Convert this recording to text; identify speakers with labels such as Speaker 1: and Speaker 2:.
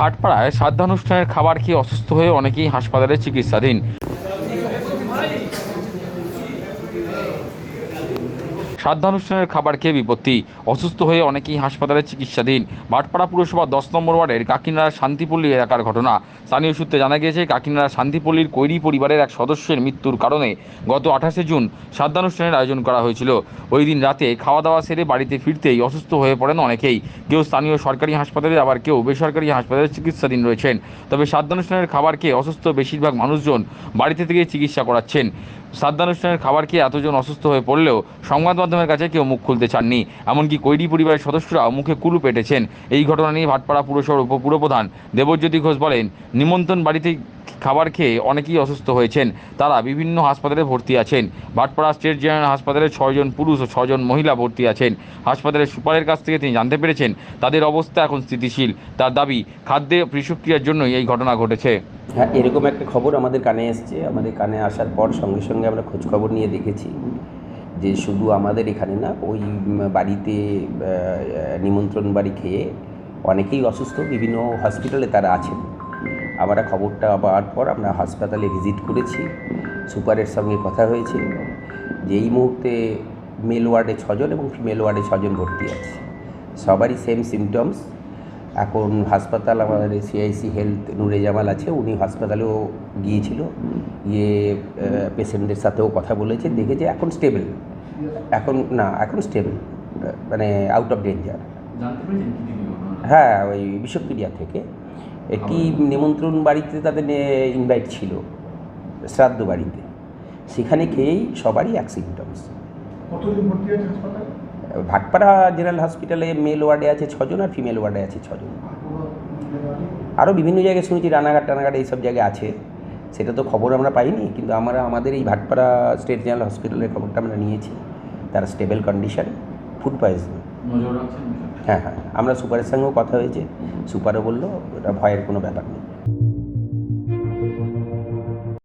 Speaker 1: ভাটপাড়ায় শ্রাদ্ধানুষ্ঠানের খাবার খেয়ে অসুস্থ হয়ে অনেকেই হাসপাতালে চিকিৎসাধীন। শ্রাদ্ধানুষ্ঠানের খাবার খেয়ে বিপত্তি। অসুস্থ হয়ে অনেকেই হাসপাতালে চিকিৎসাধীন। ভাটপাড়া পুরসভা দশ নম্বর ওয়ার্ডের কাকিনাড়া শান্তিপল্লী এলাকার ঘটনা। স্থানীয় সূত্রে জানা গিয়েছে, কাকিনাড়া শান্তিপল্লীর কৈরি পরিবারের এক সদস্যের মৃত্যুর কারণে গত আঠাশে জুন শ্রাদ্ধানুষ্ঠানের আয়োজন করা হয়েছিল। ওই দিন রাতে খাওয়া দাওয়া সেরে বাড়িতে ফিরতেই অসুস্থ হয়ে পড়েন অনেকেই। কেউ স্থানীয় সরকারি হাসপাতালে, আবার কেউ বেসরকারি হাসপাতালে চিকিৎসাধীন রয়েছেন। তবে শ্রাদ্ধানুষ্ঠানের খাবার খেয়ে অসুস্থ বেশিরভাগ মানুষজন বাড়িতে থেকে চিকিৎসা করাচ্ছেন। শ্রাদ্ধানুষ্ঠানের খাবার খেয়ে এতজন অসুস্থ হয়ে পড়লেও সংবাদ মাধ্যমের কাছে কেউ মুখ খুলতে চাননি। এমনকি কৈরি পরিবারের সদস্যরা মুখে কুলু পেটেছেন। এই ঘটনা নিয়ে ভাটপাড়া পুরসভার উপপুরপ্রধান দেবজ্যোতি ঘোষ বলেন, নিমন্ত্রণ বাড়িতে খাবার খেয়ে অনেকেই অসুস্থ হয়েছেন। তারা বিভিন্ন হাসপাতালে ভর্তি আছেন। ভাটপাড়া স্টেট জেনারেল হাসপাতালে ছয়জন পুরুষ ও ছজন মহিলা ভর্তি আছেন। হাসপাতালের সুপারের কাছ থেকে তিনি জানতে পেরেছেন, তাদের অবস্থা এখন স্থিতিশীল। তার দাবি, খাদ্যে বিষক্রিয়ার জন্যই এই ঘটনা ঘটেছে।
Speaker 2: হ্যাঁ এরকম একটা খবর আমাদের কানে এসছে। আমাদের কানে আসার পর সঙ্গে সঙ্গে আমরা খোঁজখবর নিয়ে দেখেছি যে শুধু আমাদের এখানে না, ওই বাড়িতে নিমন্ত্রণ বাড়ি খেয়ে অনেকেই অসুস্থ। বিভিন্ন হসপিটালে তারা আছেন। আমরা খবরটা পাওয়ার পর আমরা হাসপাতালে ভিজিট করেছি। সুপারের সঙ্গে কথা হয়েছে যে এই মুহূর্তে মেল ওয়ার্ডে ছজন এবং ফিমেল ওয়ার্ডে ছজন ভর্তি আছে। সবারই সেম সিমটমস এখন হাসপাতাল আমাদের সিআইসি হেলথ নুরে জামাল আছে উনি হাসপাতালেও গিয়েছিল। গিয়ে পেশেন্টদের সাথেও কথা বলেছে দেখেছে এখন স্টেবল এখন না এখন স্টেবল মানে আউট অফ ডেঞ্জার হ্যাঁ ওই বিষক্রিয়া থেকে। একটি নিমন্ত্রণ বাড়িতে তাদের ইনভাইট ছিল শ্রাদ্ধ বাড়িতে। সেখানে খেয়েই সবারই
Speaker 3: আছে হাসপাতালে?
Speaker 2: ভাটপাড়া জেনারেল হসপিটালে মেল ওয়ার্ডে আছে ছজন আর ফিমেল ওয়ার্ডে আছে ছজন। আরও বিভিন্ন জায়গায় শুনেছি রানাঘাট টানাঘাট এইসব জায়গায় আছে। সেটা তো খবর আমরা পাইনি কিন্তু আমরা আমাদের এই ভাটপাড়া স্টেট জেনারেল হসপিটালের খবরটা আমরা নিয়েছি। তারা স্টেবল কন্ডিশন ফুড পয়জন হ্যাঁ হ্যাঁ। আমরা সুপারের সঙ্গেও কথা হয়েছে। সুপারও বলল ওটা ভয়ের কোনো ব্যাপার নেই।